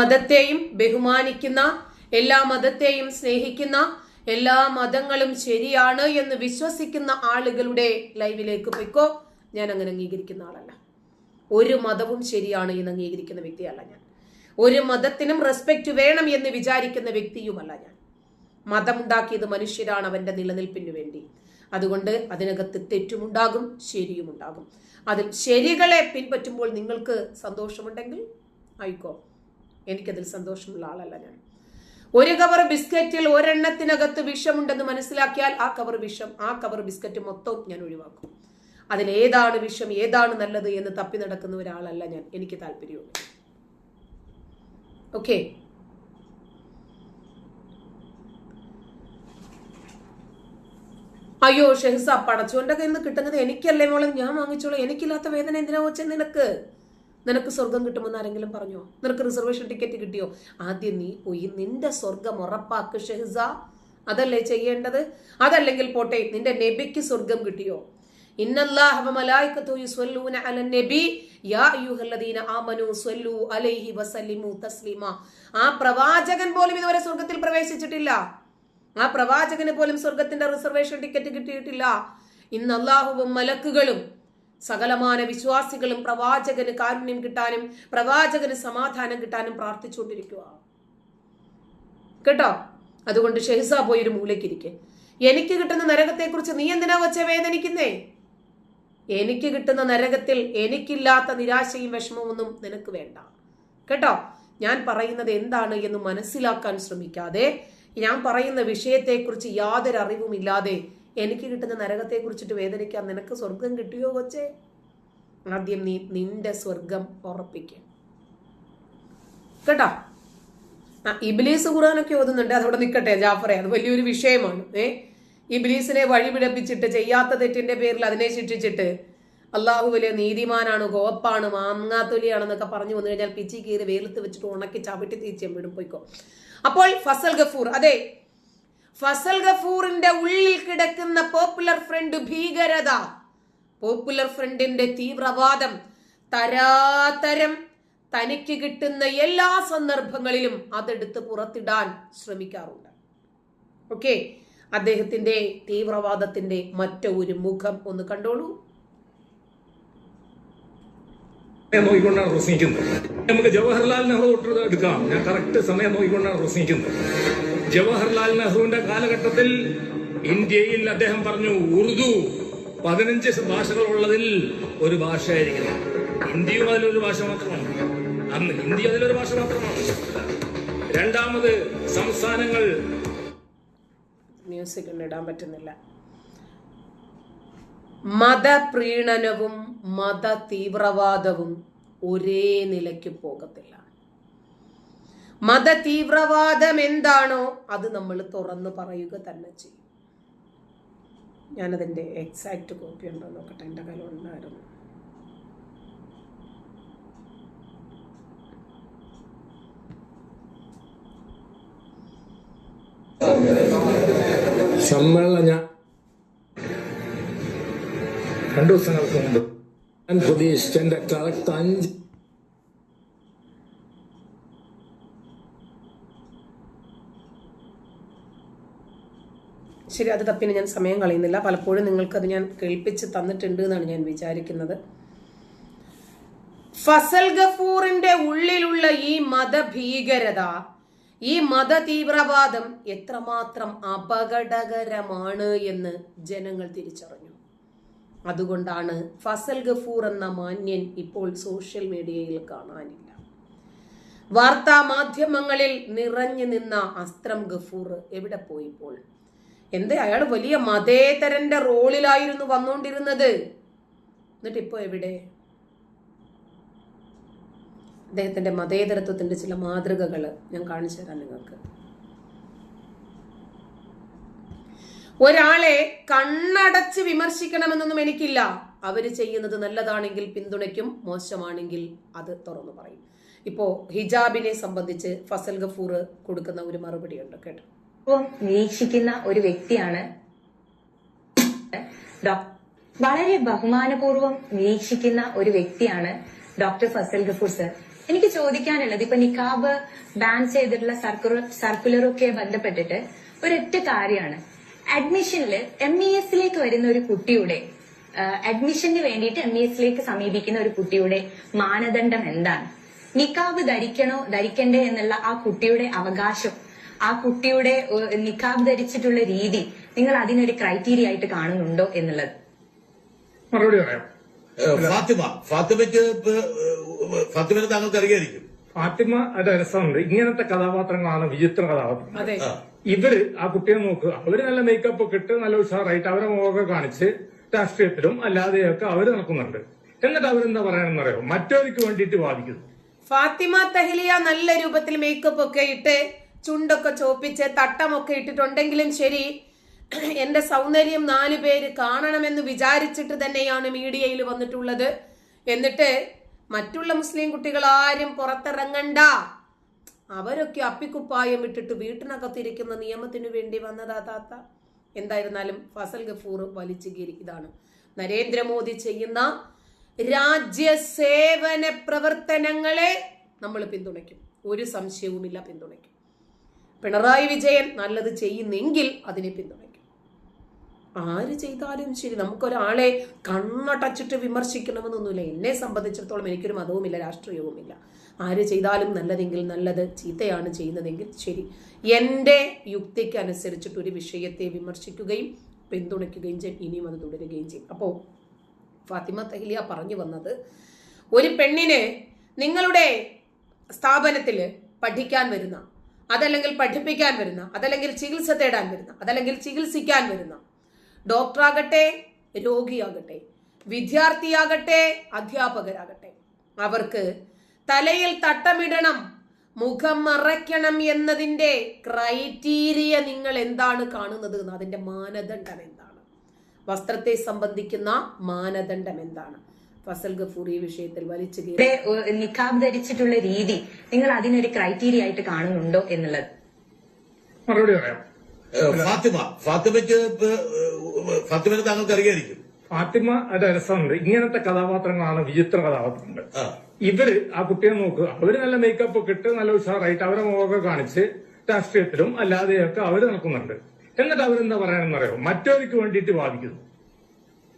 മതത്തെയും ബഹുമാനിക്കുന്ന എല്ലാ മതത്തെയും സ്നേഹിക്കുന്ന എല്ലാ മതങ്ങളും ശരിയാണ് എന്ന് വിശ്വസിക്കുന്ന ആളുകളുടെ ലൈവിലേക്ക് പൊയ്ക്കോ. ഞാൻ അങ്ങനെ അംഗീകരിക്കുന്ന ആളല്ല. ഒരു മതവും ശരിയാണ് എന്ന് അംഗീകരിക്കുന്ന വ്യക്തിയല്ല ഞാൻ. ഒരു മതത്തിനും റെസ്പെക്റ്റ് വേണം എന്ന് വിചാരിക്കുന്ന വ്യക്തിയുമല്ല ഞാൻ. മതമുണ്ടാക്കിയത് മനുഷ്യരാണ് അവന്റെ നിലനിൽപ്പിന് വേണ്ടി. അതുകൊണ്ട് അതിനകത്ത് തെറ്റുമുണ്ടാകും ശരിയുമുണ്ടാകും. അതിൽ ശരികളെ പിൻപറ്റുമ്പോൾ നിങ്ങൾക്ക് സന്തോഷമുണ്ടെങ്കിൽ ആയിക്കോ. എനിക്കതിൽ സന്തോഷമുള്ള ആളല്ല ഞാൻ. ഒരു കവർ ബിസ്ക്കറ്റിൽ ഒരെണ്ണത്തിനകത്ത് വിഷമുണ്ടെന്ന് മനസ്സിലാക്കിയാൽ ആ കവർ വിഷം ആ കവർ ബിസ്ക്കറ്റ് മൊത്തം ഞാൻ ഒഴിവാക്കും. അതിൽ ഏതാണ് വിഷം ഏതാണ് നല്ലത് എന്ന് തപ്പി നടക്കുന്ന ഒരാളല്ല ഞാൻ. എനിക്ക് താല്പര്യമുണ്ട്. ഓക്കെ? അയ്യോ ഷെഹ്സ പടച്ചോന്റെ കയ്യിൽ നിന്ന് കിട്ടുന്നത് എനിക്കല്ലേ മോളെ? ഞാൻ വാങ്ങിച്ചോളൂ. എനിക്കില്ലാത്ത വേദന എന്തിനാ വെച്ചാൽ നിനക്ക്? നിനക്ക് സ്വർഗം കിട്ടുമെന്ന് ആരെങ്കിലും പറഞ്ഞോ? നിനക്ക് റിസർവേഷൻ ടിക്കറ്റ് കിട്ടിയോ? ആദ്യം നീ പോയി നിന്റെ സ്വർഗം ഉറപ്പാക്ക് ഷെഹ്സ. അതല്ലേ ചെയ്യേണ്ടത്? അതല്ലെങ്കിൽ പോട്ടെ നിന്റെ നബിക്ക് സ്വർഗം കിട്ടിയോ? ആ പ്രവാചകൻ പോലും ഇതുവരെ സ്വർഗത്തിൽ പ്രവേശിച്ചിട്ടില്ല. ആ പ്രവാചകന് പോലും സ്വർഗത്തിന്റെ റിസർവേഷൻ ടിക്കറ്റ് കിട്ടിയിട്ടില്ല. ഇന്ന് അള്ളാഹുവും മലക്കുകളും സകലമാന വിശ്വാസികളും പ്രവാചകന് കാരുണ്യം കിട്ടാനും പ്രവാചകന് സമാധാനം കിട്ടാനും പ്രാർത്ഥിച്ചുകൊണ്ടിരിക്കുക കേട്ടോ? അതുകൊണ്ട് ഷെഹ്സ പോയി ഒരു മൂലയ്ക്കിരിക്കെ. എനിക്ക് കിട്ടുന്ന നരകത്തെക്കുറിച്ച് നീ എന്തിനാ വച്ച വേദനിക്കുന്നേ? എനിക്ക് കിട്ടുന്ന നരകത്തിൽ എനിക്കില്ലാത്ത നിരാശയും വിഷമവും ഒന്നും നിനക്ക് വേണ്ട. കേട്ടോ? ഞാൻ പറയുന്നത് എന്താണ് എന്ന് മനസ്സിലാക്കാൻ ശ്രമിക്കാതെ ഞാൻ പറയുന്ന വിഷയത്തെക്കുറിച്ച് യാതൊരു അറിവുമില്ലാതെ എനിക്ക് കിട്ടുന്ന നരകത്തെ കുറിച്ചിട്ട് വേദനിക്കാൻ നിനക്ക് സ്വർഗം കിട്ടിയോ കൊച്ചേ? ആദ്യം നീ നിന്റെ സ്വർഗം ഉറപ്പിക്കും. കേട്ടോ? ആ ഇബിലീസ് ഖുറാനൊക്കെ ഓതുന്നുണ്ട്. അതവിടെ നിൽക്കട്ടെ ജാഫറെ. അത് വലിയൊരു വിഷയമാണ്. ഏ? ഇബിലീസിനെ വഴിപിഴപ്പിച്ചിട്ട് ചെയ്യാത്ത തെറ്റിന്റെ പേരിൽ അതിനെ ശിക്ഷിച്ചിട്ട് അള്ളാഹു വലിയ നീതിമാനാണ് കോപ്പാണ് മാങ്ങാത്തൊലിയാണെന്നൊക്കെ പറഞ്ഞു വന്നു കഴിഞ്ഞാൽ പിച്ചി കീറി വെയിലത്ത് വെച്ചിട്ട് ഉണക്കി ചവിട്ടി തീച്ചയും വിടും പോയിക്കോ. അപ്പോൾ ഫസൽ ഗഫൂർ അതെ ഫസൽ ഗഫൂറിന്റെ ഉള്ളിൽ കിടക്കുന്ന പോപ്പുലർ ഫ്രണ്ട് ഭീകരത. പോപ്പുലർ ഫ്രണ്ടിന്റെ തീവ്രവാദം തരാതരം തനിക്ക് കിട്ടുന്ന എല്ലാ സന്ദർഭങ്ങളിലും അതെടുത്ത് പുറത്തിടാൻ ശ്രമിക്കാറുണ്ട്. ഓക്കെ അദ്ദേഹത്തിന്റെ തീവ്രവാദത്തിന്റെ മറ്റൊരു മുഖം ഒന്ന് കണ്ടോളൂ. നോക്കിക്കൊണ്ടാണ് പ്രസംഗിക്കുന്നത് നമുക്ക് ജവഹർലാൽ നെഹ്റു തൊട്ട് എടുക്കാം ഞാൻ കറക്റ്റ് സമയം നോക്കിക്കൊണ്ടാണ് പ്രസംഗിക്കുന്നത് ജവഹർലാൽ നെഹ്റുവിന്റെ കാലഘട്ടത്തിൽ ഇന്ത്യയിൽ അദ്ദേഹം പറഞ്ഞു ഉറുദു പതിനഞ്ച് ഭാഷകളുള്ളതിൽ ഒരു ഭാഷയായിരിക്കണം. ഹിന്ദിയും അതിലൊരു ഭാഷ മാത്രമാണ്. അന്ന് ഹിന്ദി അതിലൊരു ഭാഷ മാത്രമാണ്. രണ്ടാമത് സംസ്ഥാനങ്ങൾ മ്യൂസിക് ഇടാൻ പറ്റുന്നില്ല. മതപ്രീണനവും മത തീവ്രവാദവും ഒരേ നിലയ്ക്ക് പോകത്തില്ല. മത തീവ്രവാദം എന്താണോ അത് നമ്മൾ തുറന്നു പറയുക തന്നെ ചെയ്യും. ഞാനതിന്റെ എക്സാക്റ്റ് കോപ്പി ഉണ്ടോ നോക്കട്ടെ എന്റെ കയ്യിൽ ഉണ്ടായിരുന്നു. ഞാൻ രണ്ടു ദിവസങ്ങൾക്ക് മുമ്പ് ഞാൻ പ്രതീക്ഷിച്ച എന്റെ കറക്റ്റ് അഞ്ച് ശരി അത് തപ്പിന് ഞാൻ സമയം കളയുന്നില്ല. പലപ്പോഴും നിങ്ങൾക്കത് ഞാൻ കേൾപ്പിച്ച് തന്നിട്ടുണ്ട് എന്നാണ് ഞാൻ വിചാരിക്കുന്നത്. ഫസൽ ഗഫൂറിന്റെ ഉള്ളിലുള്ള ഈ മതഭീകരത ഈ മത തീവ്രവാദം എത്രമാത്രം അപകടകരമാണ് എന്ന് ജനങ്ങൾ തിരിച്ചറിഞ്ഞു. അതുകൊണ്ടാണ് ഫസൽ ഗഫൂർ എന്ന മാന്യൻ ഇപ്പോൾ സോഷ്യൽ മീഡിയയിൽ കാണാനില്ല. വാർത്താ മാധ്യമങ്ങളിൽ നിറഞ്ഞു നിന്ന അസ്ത്രം ഗഫൂർ എവിടെ പോയി ഇപ്പോൾ? എന്തേ അയാൾ വലിയ മതേതരന്റെ റോളിലായിരുന്നു വന്നുകൊണ്ടിരുന്നത്? എന്നിട്ട് ഇപ്പോ എവിടെ? അദ്ദേഹത്തിന്റെ മതേതരത്വത്തിന്റെ ചില മാതൃകകൾ ഞാൻ കാണിച്ചു തരാം നിങ്ങൾക്ക്. ഒരാളെ കണ്ണടച്ച് വിമർശിക്കണമെന്നൊന്നും എനിക്കില്ല. അവർ ചെയ്യുന്നത് നല്ലതാണെങ്കിൽ പിന്തുണയ്ക്കും മോശമാണെങ്കിൽ അത് തുറന്നു പറയും. ഇപ്പോ ഹിജാബിനെ സംബന്ധിച്ച് ഫസൽ ഗഫൂർ കൊടുക്കുന്ന ഒരു മറുപടിയുണ്ട് കേട്ടോ. നിരീക്ഷിക്കുന്ന ഒരു വ്യക്തിയാണ് വളരെ ബഹുമാനപൂർവം നിരീക്ഷിക്കുന്ന ഒരു വ്യക്തിയാണ് ഡോക്ടർ ഫസൽ ഗഫൂർ സർ. എനിക്ക് ചോദിക്കാനുള്ളത് ഇപ്പൊ നിക്കാബ് ബാൻ ചെയ്തിട്ടുള്ള സർക്കുലർ സർക്കുലറൊക്കെ ബന്ധപ്പെട്ടിട്ട് ഒരൊറ്റ കാര്യമാണ്. അഡ്മിഷനിൽ എം ഇ എസിലേക്ക് വരുന്ന ഒരു കുട്ടിയുടെ അഡ്മിഷന് വേണ്ടിയിട്ട് എം ഇ എസിലേക്ക് സമീപിക്കുന്ന ഒരു കുട്ടിയുടെ മാനദണ്ഡം എന്താണ്? നിക്കാബ് ധരിക്കണോ ധരിക്കണ്ടേ എന്നുള്ള ആ കുട്ടിയുടെ അവകാശം ആ കുട്ടിയുടെ നിക്കാബ് ധരിച്ചിട്ടുള്ള രീതി നിങ്ങൾ അതിനൊരു ക്രൈറ്റീരിയ ആയിട്ട് കാണുന്നുണ്ടോ എന്നുള്ളത്? മറുപടി പറയാം. ഫാത്തിമ. ഫാത്തിമയ്ക്ക് ഫാത്തിമനെ താങ്കൾക്ക് അറിയായിരിക്കും. ഫാത്തിമ ഒരു രസമുണ്ട്. ഇങ്ങനത്തെ കഥാപാത്രങ്ങളാണ് വിചിത്ര കഥാപാത്രങ്ങൾ. അതെ. ഇവർ ആ കുട്ടിയെ നോക്കുക അവർ നല്ല മേക്കപ്പ് ഒക്കെ ഇട്ട് നല്ല ഉഷാറായിട്ട് അവരെ മുഖമൊക്കെ കാണിച്ച് രാഷ്ട്രീയത്തിലും അല്ലാതെയൊക്കെ അവർ നടക്കുന്നുണ്ട്. എന്നിട്ട് അവരെന്താ പറയണമെന്നറിയോ മറ്റവർക്ക് വേണ്ടിയിട്ട് വാദിക്കുന്നു. ഫാത്തിമ തഹലിയ നല്ല രൂപത്തിൽ മേക്കപ്പ് ഒക്കെ ഇട്ട് ചുണ്ടൊക്കെ ചോപ്പിച്ച് തട്ടമൊക്കെ ഇട്ടിട്ടുണ്ടെങ്കിലും ശരി എന്റെ സൗന്ദര്യം നാലു പേര് കാണണമെന്ന് വിചാരിച്ചിട്ട് തന്നെയാണ് മീഡിയയിൽ വന്നിട്ടുള്ളത്. എന്നിട്ട് മറ്റുള്ള മുസ്ലിം കുട്ടികൾ ആരും പുറത്തിറങ്ങണ്ട. അവരൊക്കെ അപ്പിക്കുപ്പായം ഇട്ടിട്ട് വീട്ടിനകത്തിരിക്കുന്ന നിയമത്തിനു വേണ്ടി വന്നതാ താത്ത. എന്തായിരുന്നാലും ഫസൽ ഗഫൂർ വലിച്ചു കീറി. ഇതാണ് നരേന്ദ്രമോദി ചെയ്യുന്ന രാജ്യ സേവന പ്രവർത്തനങ്ങളെ നമ്മൾ പിന്തുണയ്ക്കും. ഒരു സംശയവുമില്ല പിന്തുണയ്ക്കും. പിണറായി വിജയൻ നല്ലത് ചെയ്യുന്നെങ്കിൽ അതിനെ പിന്തുണയ്ക്കും. ആര് ചെയ്താലും ശരി നമുക്കൊരാളെ കണ്ണടച്ചിട്ട് വിമർശിക്കണമെന്നൊന്നുമില്ല. എന്നെ സംബന്ധിച്ചിടത്തോളം എനിക്കൊരു മതവുമില്ല രാഷ്ട്രീയവുമില്ല. ആര് ചെയ്താലും നല്ലതെങ്കിൽ നല്ലത് ചീത്തയാണ് ചെയ്യുന്നതെങ്കിൽ ശരി. എന്റെ യുക്തിക്ക് അനുസരിച്ചിട്ട് ഒരു വിഷയത്തെ വിമർശിക്കുകയും പിന്തുണയ്ക്കുകയും ചെയ്യും ഇനിയും അത് തുടരുകയും ചെയ്യും. അപ്പോൾ ഫാത്തിമ തഹ്ലിയ പറഞ്ഞു വന്നത് ഒരു പെണ്ണിന് നിങ്ങളുടെ സ്ഥാപനത്തിൽ പഠിക്കാൻ വരുന്ന അതല്ലെങ്കിൽ പഠിപ്പിക്കാൻ വരുന്ന അതല്ലെങ്കിൽ ചികിത്സ തേടാൻ വരുന്ന അതല്ലെങ്കിൽ ചികിത്സിക്കാൻ വരുന്ന. ഡോക്ടറാകട്ടെ രോഗിയാകട്ടെ വിദ്യാർത്ഥിയാകട്ടെ അധ്യാപകരാകട്ടെ അവർക്ക് തലയിൽ തട്ടമിടണം മുഖം മറയ്ക്കണം എന്നതിന്റെ ക്രൈറ്റീരിയ നിങ്ങൾ എന്താണ് കാണുന്നത് അതിന്റെ മാനദണ്ഡം എന്താണ്? വസ്ത്രത്തെ സംബന്ധിക്കുന്ന മാനദണ്ഡം എന്താണ്? ഫസൽ ഗഫൂർ ഈ വിഷയത്തിൽ വലിച്ചു നിഖാബ് ധരിച്ചിട്ടുള്ള രീതി നിങ്ങൾ അതിനൊരു ക്രൈറ്റീരിയ ആയിട്ട് കാണുന്നുണ്ടോ എന്നുള്ളത്? മറുപടി പറയാം. ഫാത്തിമ ഫാത്തിമയ്ക്ക് ഫാത്തിമനെ താങ്കൾക്ക് അറിയായിരിക്കും. ഫാത്തിമ അത് രസമുണ്ട്. ഇങ്ങനത്തെ കഥാപാത്രങ്ങളാണ് വിചിത്ര കഥാപാത്രങ്ങൾ. ഇവർ ആ കുട്ടിയെ നോക്കുക അവർ നല്ല മേക്കപ്പ് ഒക്കെ ഇട്ട് നല്ല ഉഷാറായിട്ട് അവരെ മുഖമൊക്കെ കാണിച്ച് രാഷ്ട്രീയത്തിലും അല്ലാതെയൊക്കെ അവർ നടക്കുന്നുണ്ട്. എന്നിട്ട് അവരെന്താ പറയാനെന്നറിയോ? മറ്റവർക്ക് വേണ്ടിയിട്ട് വാദിക്കുന്നു.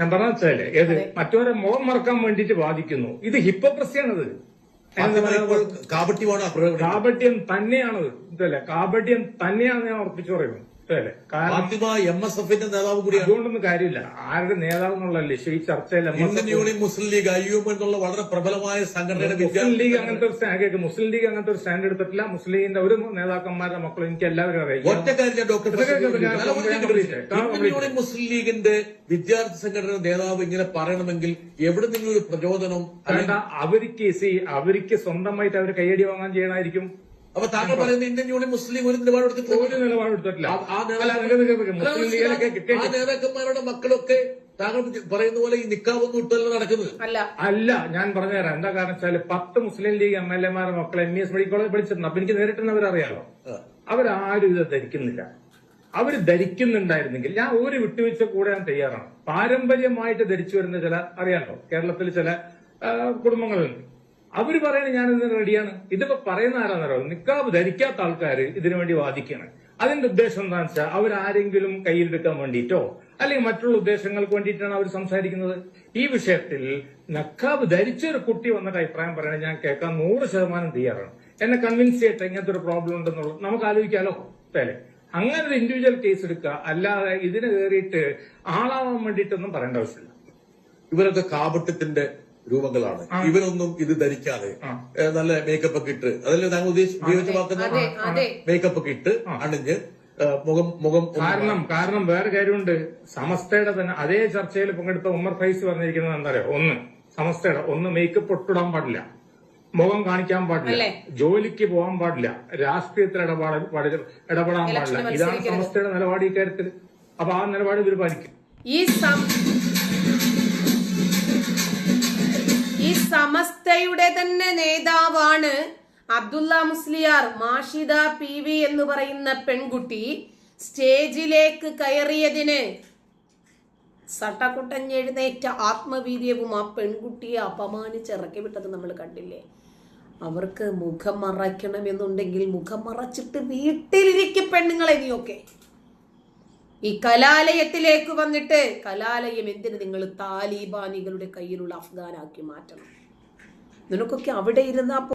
ഞാൻ പറഞ്ഞ വെച്ചാലേ ഏത്? മറ്റവരെ മുഖം മറക്കാൻ വേണ്ടിയിട്ട് വാദിക്കുന്നു ഇത് ഹിപ്പോക്രസിയാണത്. പ്രകടനം കാപട്യം തന്നെയാണത്. ഇതല്ലേ? കാപട്യം തന്നെയാണ് ഞാൻ ഉറപ്പിച്ചു പറയുന്നു. ഇതല്ലേ കാരണം ഫാത്തിമ എം എസ് എഫിന്റെ നേതാവ് കൂടിയാണ്. അതുകൊണ്ടൊന്നും കാര്യമില്ല. ആരുടെ നേതാവ് എന്നുള്ളതല്ലേ ഈ ചർച്ചയിൽ Indian union Muslim league I M എന്നുള്ള വളരെ പ്രബലമായ സംഘടനയുടെ മുസ്ലിം ലീഗ് അങ്ങനത്തെ ഒരു സ്റ്റാൻഡ് കേൾക്ക് മുസ്ലിം ലീഗ് അങ്ങനത്തെ ഒരു സ്റ്റാൻഡ് എടുത്തിട്ടില്ല. മുസ്ലിം ലീഗിന്റെ ഒരു നേതാക്കന്മാരുടെ മക്കളും എനിക്ക് എല്ലാവരും അറിയാം. ഒറ്റ കാര്യം ഡോക്ടർ യൂണിയൻ മുസ്ലിം ലീഗിന്റെ വിദ്യാർത്ഥി സംഘടന നേതാവ് ഇങ്ങനെ പറയണമെങ്കിൽ എവിടെ നിന്നൊരു പ്രചോദനം അവർക്ക് അവർക്ക് സ്വന്തമായിട്ട് അവർ കൈയടി വാങ്ങാൻ ചെയ്യണമായിരിക്കും. അപ്പൊ താങ്കൾ പറയുന്ന ഇന്ത്യൻ യൂണിയൻ മുസ്ലിം ഒരു നിലപാടെടുത്തിട്ടില്ല. ഒരു നിലപാട് എടുത്തിട്ടില്ല ആ- നേതാക്കന്മാരുടെ മക്കളൊക്കെ താങ്കൾ പറയുന്ന പോലെ ഈ നിക്കാവൊന്നും ഇട്ടല്ല നടക്കുന്നത്. അല്ല. അല്ല ഞാൻ പറഞ്ഞുതരാം എന്താ കാരണം വെച്ചാൽ പത്ത് മുസ്ലിം ലീഗ് എം എൽ എമാരുടെ മക്കളെ M E S medical college പഠിച്ചിരുന്നു അപ്പൊ എനിക്ക് നേരിട്ട് അവരറിയാലോ. അവരാരും ഇത് ധരിക്കുന്നില്ല. അവർ ധരിക്കുന്നുണ്ടായിരുന്നെങ്കിൽ ഞാൻ ഒരു വിട്ടുവീഴ്ച കൂടെ ഞാൻ തയ്യാറാണ്. പാരമ്പര്യമായിട്ട് ധരിച്ചു വരുന്ന ചില അറിയാലോ? കേരളത്തിൽ ചില കുടുംബങ്ങളുണ്ട്. അവർ പറയണ ഞാൻ ഇതിന് റെഡിയാണ്. ഇതൊക്കെ പറയുന്ന ആരാന്നറിയോ നിക്കാബ് ധരിക്കാത്ത ആൾക്കാർ ഇതിനു വേണ്ടി വാദിക്കുകയാണ് അതിന്റെ ഉദ്ദേശം എന്താണെന്ന് വെച്ചാൽ അവരാരെങ്കിലും കയ്യിലെടുക്കാൻ വേണ്ടിയിട്ടോ അല്ലെങ്കിൽ മറ്റുള്ള ഉദ്ദേശങ്ങൾക്ക് വേണ്ടിയിട്ടാണ് അവർ സംസാരിക്കുന്നത്? ഈ വിഷയത്തിൽ നക്കാബ് ധരിച്ച ഒരു കുട്ടി വന്നിട്ട് അഭിപ്രായം പറയണേ ഞാൻ കേൾക്കാൻ നൂറ് ശതമാനം തയ്യാറാണ്. എന്നെ കൺവിൻസ് ചെയ്യട്ടെ ഇങ്ങനത്തെ ഒരു പ്രോബ്ലം ഉണ്ടെന്നുള്ളത് നമുക്ക് ആലോചിക്കാലോ? അല്ലേ? അങ്ങനെ ഒരു ഇൻഡിവിജ്വൽ കേസ് എടുക്കുക അല്ലാതെ ഇതിന് കയറിയിട്ട് ആളാവാൻ വേണ്ടിയിട്ടൊന്നും പറയേണ്ട ആവശ്യമില്ല. ഇവരൊക്കെ കാപട്യത്തിന്റെ രൂപങ്ങളാണ്. ഇവരൊന്നും ഇത് ധരിക്കാതെ നല്ല മേക്കപ്പ് ഒക്കെ ഇട്ട് അതല്ലേ താങ്കൾ ഉദ്ദേശിച്ച് ഉപയോഗിച്ച വാക്കുന്ന മേക്കപ്പ് ഒക്കെ ഇട്ട് അണിഞ്ഞ് മുഖം മുഖം കാരണം കാരണം വേറെ കാര്യമുണ്ട്. സമസ്തയുടെ തന്നെ അതേ ചർച്ചയിൽ പങ്കെടുത്ത ഉമ്മർ ഫൈസ് പറഞ്ഞിരിക്കുന്നത് എന്താ പറയുക ഒന്ന് സമസ്തയുടെ ഒന്ന് മേക്കപ്പ് ഒട്ടിടാൻ പാടില്ല. മുഖം കാണിക്കാൻ പാടില്ല? ജോലിക്ക് പോകാൻ പാടില്ല. രാഷ്ട്രീയത്തിൽ ഇടപാട് പാടില്ല ഇടപെടാൻ പാടില്ല. ഇതാണ്. സമസ്തയുടെ നിലപാട് ഇക്കാര്യത്തിൽ അപ്പൊ ആ നിലപാട് ഇവർ പാലിക്കും. ഈ ഈ സമസ്തയുടെ തന്നെ നേതാവാണ് അബ്ദുള്ള മുസ്ലിയാർ മാഷിദ പി വി എന്ന് പറയുന്ന പെൺകുട്ടി സ്റ്റേജിലേക്ക് കയറിയതിന് സട്ടക്കുട്ടഞ്ഞെഴുന്നേറ്റ ആത്മവീര്യവും ആ പെൺകുട്ടിയെ അപമാനിച്ച് ഇറക്കി വിട്ടത് നമ്മൾ കണ്ടില്ലേ? അവർക്ക് മുഖം മറയ്ക്കണമെന്നുണ്ടെങ്കിൽ മുഖം മറച്ചിട്ട് വീട്ടിലിരിക്കും പെണ്ണുങ്ങളെ നീയൊക്കെ. ഈ കലാലയത്തിലേക്ക് വന്നിട്ട് കലാലയം എന്തിന് നിങ്ങൾ താലിബാനികളുടെ കയ്യിലുള്ള അഫ്ഗാനാക്കി മാറ്റണം? നിനക്കൊക്കെ അവിടെ ഇരുന്നാ